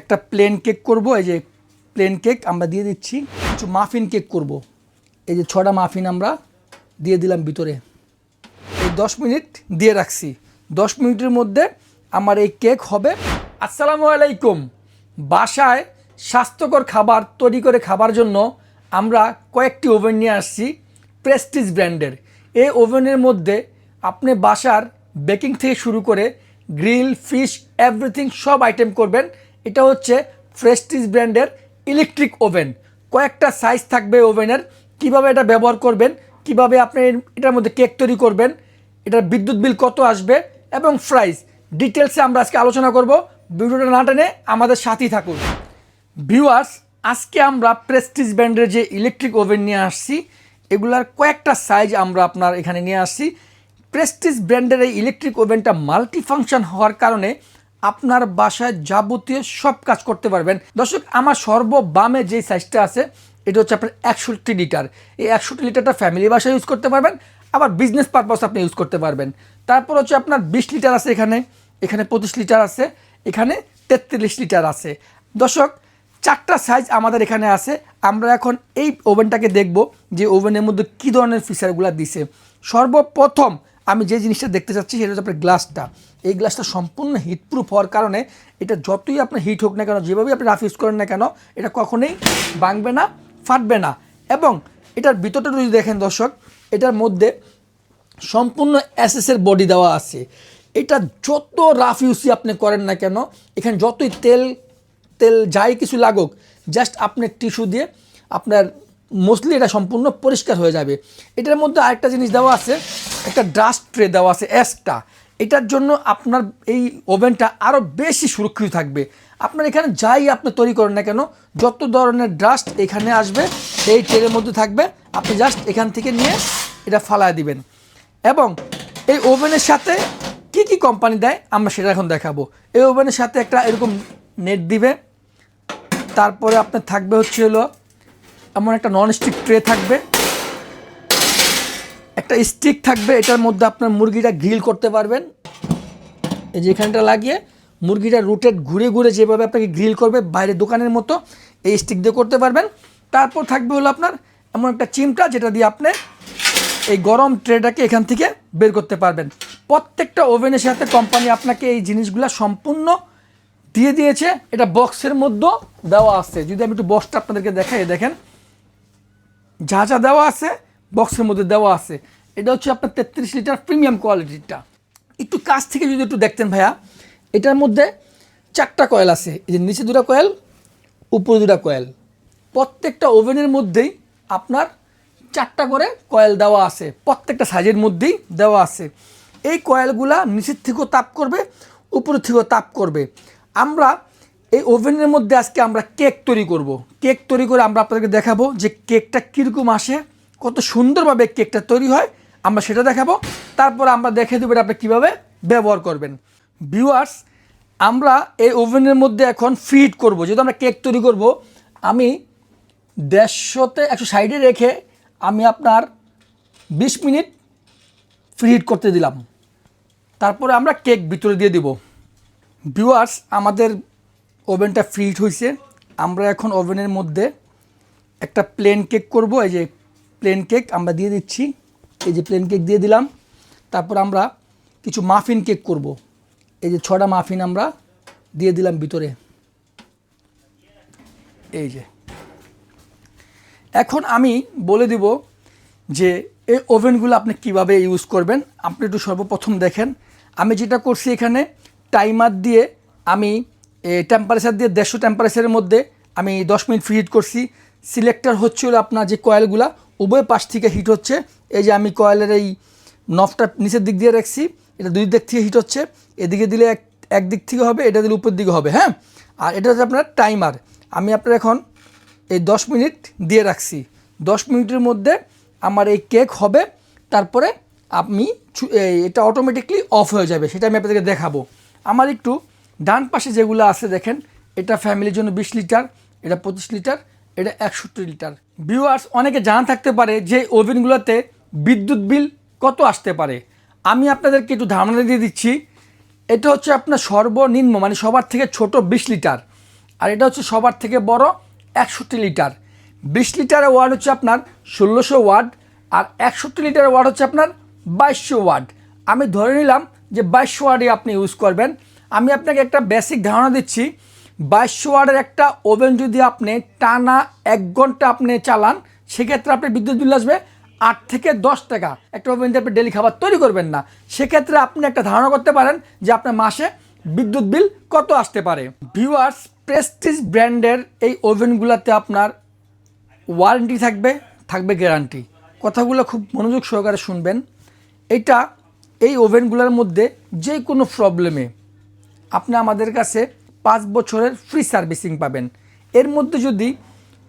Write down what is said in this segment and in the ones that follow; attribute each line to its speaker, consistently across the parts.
Speaker 1: একটা plane cake করব, এই যে প্লেন কেক আমরা দিয়ে দিচ্ছি, কিছু মাফিন কেক করব। এই যে ছটা মাফিন আমরা দিয়ে দিলাম ভিতরে। এই দশ মিনিট দিয়ে রাখছি। দশ মিনিটের মধ্যে আমার এই কেক হবে। আসসালামু আলাইকুম। বাসায় স্বাস্থ্যকর খাবার তৈরি করে খাবার জন্য আমরা কয়েকটি ওভেন নিয়ে আসছি প্রেস্টিজ ব্র্যান্ডের। এই ওভেনের মধ্যে আপনি বাসার বেকিং থেকে শুরু করে গ্রিল ফিশ এভরিথিং সব আইটেম করবেন। এটা হচ্ছে প্রেস্টিজ ব্র্যান্ডের ইলেকট্রিক ওভেন কয়েকটা সাইজ থাকবে ওভেনের কীভাবে এটা ব্যবহার করবেন? কীভাবে আপনি এটার মধ্যে কেক তৈরি করবেন? এটার বিদ্যুৎ বিল কত আসবে? এবং প্রাইস ডিটেলসে আমরা আজকে আলোচনা করব। ভিডিওটা না টেনে আমাদের সাথেই থাকুন। ভিউয়ার্স আজকে আমরা প্রেস্টিজ ব্র্যান্ডের যে ইলেকট্রিক ওভেন নিয়ে আসছি, এগুলার কয়েকটা সাইজ আমরা আপনার এখানে নিয়ে আসছি। প্রেস্টিজ ব্র্যান্ডের এই ইলেকট্রিক ওভেনটা মাল্টি ফাংশন হওয়ার কারণে আপনার বাসায় যাবতীয় সব কাজ করতে পারবেন। দর্শক, আমার সর্ব বামে যে সাইজটা আছে, এটা হচ্ছে আপনার একষট্টি লিটার। এই একষট্টি লিটারটা ফ্যামিলি বাসায় ইউজ করতে পারবেন, আবার বিজনেস পারপাস আপনি ইউজ করতে পারবেন। তারপর হচ্ছে আপনার বিশ লিটার আছে এখানে এখানে পঁচিশ লিটার আছে, এখানে তেত্রিশ লিটার আছে। দর্শক, চারটা সাইজ আমাদের এখানে আছে। আমরা এখন এই ওভেনটাকে দেখব যে ওভেনের মধ্যে কী ধরনের ফিচারগুলো দিছে। সর্বপ্রথম আমি যে জিনিসটা দেখতে চাচ্ছি সেটা হচ্ছে আপনার গ্লাসটা। এই গ্লাসটা সম্পূর্ণ হিটপ্রুফ হওয়ার কারণে এটা যতই আপনার হিট হোক না কেন, যেভাবেই আপনি রাফ ইউজ করেন না কেন, এটা কখনোই ভাঙবে না, ফাটবে না। এবং এটার ভিতরটা যদি দেখেন দর্শক, এটার মধ্যে সম্পূর্ণ অ্যাসেসের বডি দেওয়া আছে। এটা যত রাফ ইউসি আপনি করেন না কেন, এখানে যতই তেল তেল যাই কিছু লাগুক জাস্ট আপনি টিস্যু দিয়ে আপনার মোস্টলি এটা সম্পূর্ণ পরিষ্কার হয়ে যাবে। এটার মধ্যে আরেকটা জিনিস দেওয়া আছে একটা ডাস্ট ট্রে দেওয়া আছে এক্সট্রা এটার জন্য আপনার এই ওভেনটা আরও বেশি সুরক্ষিত থাকবে। আপনার এখানে যাই আপনি তৈরি করেন না কেন, যত ধরনের ডাস্ট এখানে আসবে এই ট্রের মধ্যে থাকবে। আপনি জাস্ট এখান থেকে নিয়ে এটা ফালায় দিবেন। এবং এই ওভেনের সাথে কি কি কোম্পানি দেয়, আমরা সেটা এখন দেখাবো। এই ওভেনের সাথে একটা এরকম নেট দিবে। তারপরে আপনার থাকবে হচ্ছে হলো, এমন একটা নন স্টিক ট্রে থাকবে। একটা স্টিক থাকবে, এটার মধ্যে আপনার মুরগিটা গ্রিল করতে পারবেন। এই যে এখানটা লাগিয়ে মুরগিটা রুটেড ঘুরে ঘুরে যেভাবে আপনাকে গ্রিল করবে বাইরে দোকানের মতো, এই স্টিক দিয়ে করতে পারবেন। তারপর থাকবে হলো আপনার এমন একটা চিমটা, যেটা দিয়ে আপনি এই গরম ট্রেটাকে এখান থেকে বের করতে পারবেন। প্রত্যেকটা ওভেনের সাথে কোম্পানি আপনাকে এই জিনিসগুলো সম্পূর্ণ দিয়ে দিয়েছে। এটা বক্সের মধ্যেও দেওয়া আছে। যদি আমি একটু বক্সটা আপনাদেরকে দেখাই, দেখেন, যা যা দেওয়া আছে বক্সের মধ্যে দেওয়া আছে। এটা হচ্ছে আপনার তেত্রিশ লিটার প্রিমিয়াম কোয়ালিটিটা একটু কাছ থেকে যদি একটু দেখতেন ভাইয়া, এটার মধ্যে চারটা কয়েল আছে। এই যে নিচে দুটা কয়েল উপরে দুটা কয়েল প্রত্যেকটা ওভেনের মধ্যেই আপনার চারটা করে কয়েল দেওয়া আছে। প্রত্যেকটা সাইজের মধ্যেই দেওয়া আছে। এই কয়েলগুলা নিচের থেকেও তাপ করবে, উপরের থেকেও তাপ করবে। আমরা এই ওভেনের মধ্যে আজকে আমরা কেক তৈরি করব। কেক তৈরি করে আমরা আপনাদেরকে দেখাবো যে কেকটা কীরকম আসে। কত সুন্দরভাবে কেকটা তৈরি হয়, আমরা সেটা দেখাবো। তারপর আমরা দেখে দেবো এটা আপনি কীভাবে ব্যবহার করবেন। ভিউয়ার্স আমরা এই ওভেনের মধ্যে এখন ফিট করব। যেহেতু আমরা কেক তৈরি করব, আমি দেড়শোতে একশো সাইডে রেখে আমি আপনার বিশ মিনিট ফ্রিহিট করতে দিলাম। তারপরে আমরা কেক ভিতরে দিয়ে দিব। ভিউয়ার্স আমাদের ওভেনটা ফ্রিট হয়েছে আমরা এখন ওভেনের মধ্যে একটা প্লেন কেক করব, এই যে প্লেন কেক আমরা দিয়ে দিচ্ছি। এই যে প্লেন কেক দিয়ে দিলাম। তারপর আমরা কিছু মাফিন কেক করব। এই যে ছটা মাফিন আমরা দিয়ে দিলাম ভিতরে। এই যে। এখন আমি বলে দিব যে এই ওভেনগুলো আপনি কীভাবে ইউজ করবেন। আপনি একটু সর্বপ্রথম দেখেন। আমি যেটা করছি এখানে টাইমার দিয়ে আমি টেম্পারেচার দিয়ে দেড়শো টেম্পারেচারের মধ্যে আমি দশ মিনিট ফ্রি হিট করছি। সিলেক্টর হচ্ছে হলো আপনার যে কয়েলগুলা উভয় পাশ থেকে হিট হচ্ছে। এই যে আমি কয়েলের এই নফটা নিচের দিক দিয়ে রাখছি, এটা দুই দিক থেকে হিট হচ্ছে। এদিকে দিলে এক এক দিক থেকে হবে, এটা দিলে উপর দিকে হবে হ্যাঁ? আর এটা হচ্ছে আপনার টাইমার আমি আপনার এখন এই দশ মিনিট দিয়ে রাখছি। দশ মিনিটের মধ্যে আমার এই কেক হবে, তারপরে আমি এটা অটোমেটিকলি অফ হয়ে যাবে, সেটা আমি আপনাদেরকে দেখাবো। আমার একটু ডান পাশে যেগুলো আছে দেখেন, এটা ফ্যামিলির জন্য বিশ লিটার, এটা পঁচিশ লিটার, এটা একষট্টি লিটার। ভিউয়ার্স অনেকে জানা থাকতে পারে যে ওভেনগুলোতে বিদ্যুৎ বিল কত আসতে পারে। আমি আপনাদেরকে একটু ধারণা দিয়ে দিচ্ছি। এটা হচ্ছে আপনার সর্বনিম্ন মানে সবার থেকে ছোট বিশ লিটার। আর এটা হচ্ছে সবার থেকে বড় একষট্টি লিটার। বিশ লিটারের ওয়ার্ড হচ্ছে আপনার ষোলোশো ওয়ার্ড আর একষট্টি লিটারের ওয়ার্ড হচ্ছে আপনার বাইশশো ওয়ার্ড। আমি ধরে নিলাম যে বাইশশো ওয়ার্ডই আপনি ইউজ করবেন। আমি আপনাকে একটা বেসিক ধারণা দিচ্ছি। বাইশশো ওয়ার্ডের একটা ওভেন যদি আপনি টানা এক ঘণ্টা আপনি চালান, সেক্ষেত্রে আপনার বিদ্যুৎ বিল আসবে আট থেকে দশ টাকা। একটা ওভেন দিয়ে আপনি ডেলি খাবার তৈরি করবেন না। সেক্ষেত্রে আপনি একটা ধারণা করতে পারেন যে আপনার মাসে বিদ্যুৎ বিল কত আসতে পারে। ভিউয়ার্স প্রেস্টিজ ব্র্যান্ডের এই ওভেনগুলোতে আপনার ওয়ারেন্টি থাকবে থাকবে গ্যারান্টি কথাগুলো খুব মনোযোগ সহকারে শুনবেন। এটা এই ওভেনগুলোর মধ্যে যে কোনো প্রবলেমে আপনি আমাদের কাছে পাঁচ বছরের ফ্রি সার্ভিসিং পাবেন। এর মধ্যে যদি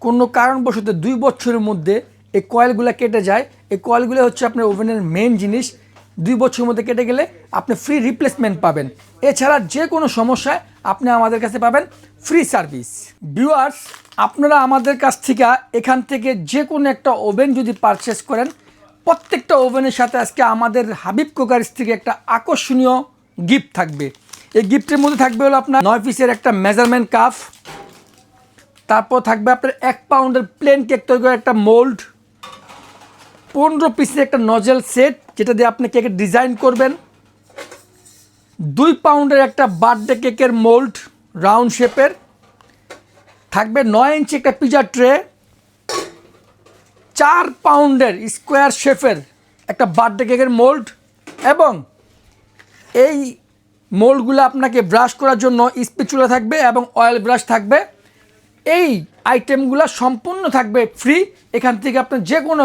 Speaker 1: কোনো কারণবশত দুই বছরের মধ্যে এই কয়েলগুলো কেটে যায়, এই কয়েলগুলো হচ্ছে আপনার ওভেনের মেন জিনিস। দুই বছরের মধ্যে কেটে গেলে আপনি ফ্রি রিপ্লেসমেন্ট পাবেন। এছাড়া যে কোনো সমস্যায় আপনি আমাদের কাছে পাবেন ফ্রি সার্ভিস ভিউয়ার্স আপনারা আমাদের কাছ থেকে এখান থেকে যে কোনো একটা ওভেন যদি পারচেস করেন, প্রত্যেকটা ওভেনের সাথে আজকে আমাদের হাবিব কুকারিস থেকে একটা আকর্ষণীয় গিফট থাকবে। এই গিফটের মধ্যে থাকবে হলো আপনার নয় পিসের একটা মেজারমেন্ট কাপ তারপর থাকবে আপনার এক পাউন্ডের প্লেন কেক তৈরি করার একটা মোল্ড পনেরো পিসের একটা নজেল সেট যেটা দিয়ে আপনি কেকের ডিজাইন করবেন, দুই পাউন্ডের একটা বার্থডে কেকের মোল্ড রাউন্ড শেপের থাকবে নয় ইঞ্চি একটা পিজা ট্রে চার পাউন্ডের স্কোয়ার শেপের একটা বার্থডে কেকের মোল্ড এবং এই মোল্ডগুলো আপনাকে ব্রাশ করার জন্য স্পিচুলা থাকবে এবং অয়েল ব্রাশ থাকবে। এই আইটেমগুলো সম্পূর্ণ থাকবে ফ্রি। এখান থেকে আপনি যে কোনো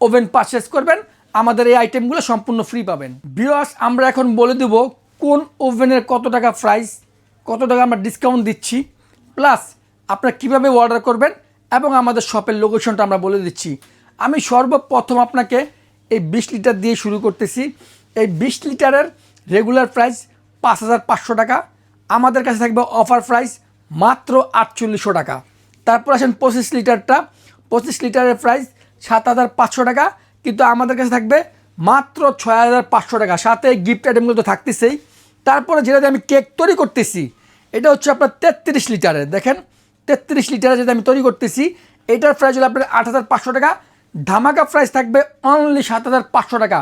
Speaker 1: ওভেন পারচেস করবেন। আমাদের এই আইটেমগুলো সম্পূর্ণ ফ্রি পাবেন। বিওয়াস আমরা এখন বলে দেব কোন ওভেনের কত টাকা প্রাইস কত টাকা আমরা ডিসকাউন্ট দিচ্ছি। প্লাস আপনারা কীভাবে অর্ডার করবেন এবং আমাদের শপের লোকেশনটা আমরা বলে দিচ্ছি। আমি সর্বপ্রথম আপনাকে এই বিশ লিটার দিয়ে শুরু করতেছি। এই বিশ লিটারের রেগুলার প্রাইস পাঁচ হাজার পাঁচশো টাকা। আমাদের কাছে থাকবে অফার প্রাইস মাত্র আটচল্লিশশো টাকা। তারপর আসেন পঁচিশ লিটারটা। পঁচিশ লিটারের প্রাইস সাত হাজার পাঁচশো টাকা, কিন্তু আমাদের কাছে থাকবে মাত্র ছয় হাজার পাঁচশো টাকা। সাথে গিফট আইটেমগুলো তো থাকতেছেই। তারপরে যেটা দিয়ে আমি কেক তৈরি করতেছি, এটা হচ্ছে আপনার তেত্রিশ লিটারের। দেখেন, তেত্রিশ লিটারের যেটা আমি তৈরি করতেছি, এটার প্রাইস হলো আপনার আট হাজার পাঁচশো টাকা। ধামাকা প্রাইস থাকবে অনলি সাত হাজার পাঁচশো টাকা।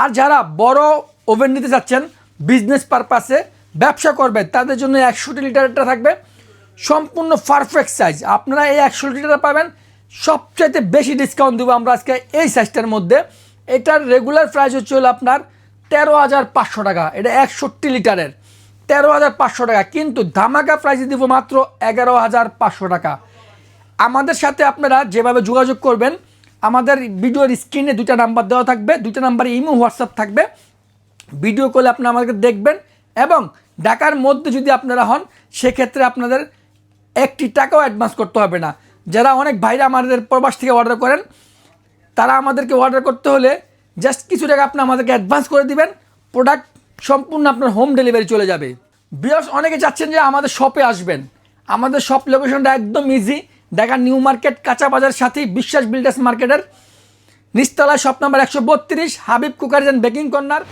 Speaker 1: আর যারা বড় ওভেন নিতে চাচ্ছেন বিজনেস পারপাসে ব্যবসা করবেন তাদের জন্য একশোটি লিটারটা থাকবে। সম্পূর্ণ পারফেক্ট সাইজ আপনারা এই একশো লিটারটা পাবেন। সবচাইতে বেশি ডিসকাউন্ট দেবো আমরা আজকে এই সাইজটার মধ্যে। এটার রেগুলার প্রাইস হচ্ছে হলো আপনার তেরো হাজার পাঁচশো টাকা। এটা একষট্টি লিটারের। তেরো হাজার পাঁচশো টাকা। কিন্তু ধামাকা প্রাইসে দিব মাত্র এগারো হাজার পাঁচশো টাকা। আমাদের সাথে আপনারা যেভাবে যোগাযোগ করবেন, আমাদের ভিডিওর স্ক্রিনে দুটা নাম্বার দেওয়া থাকবে। দুটা নাম্বারে ইমো হোয়াটসঅ্যাপ থাকবে। ভিডিও কলে আপনারা আমাদেরকে দেখবেন এবং ঢাকার মধ্যে যদি আপনারা হন, সেক্ষেত্রে আপনাদের একটি টাকাও অ্যাডভান্স করতে হবে না। যারা অনেক ভাইরা আমাদের প্রবাস থেকে অর্ডার করেন, তারা আমাদেরকে অর্ডার করতে হলে জাস্ট কিছু টাকা আপনি আমাদেরকে অ্যাডভান্স করে দিবেন প্রোডাক্ট সম্পূর্ণ আপনার হোম ডেলিভারি চলে যাবে। বিয়ার্স অনেকে চাচ্ছেন যে আমাদের শপে আসবেন। আমাদের শপ লোকেশনটা একদম ইজি ঢাকা নিউ মার্কেট কাঁচা বাজার সাথেই বিশ্বাস বিল্ডার্স মার্কেটের নিচতলায় শপ নাম্বার একশো বত্রিশ, হাবিব কুকারিজ বেকিং কর্নার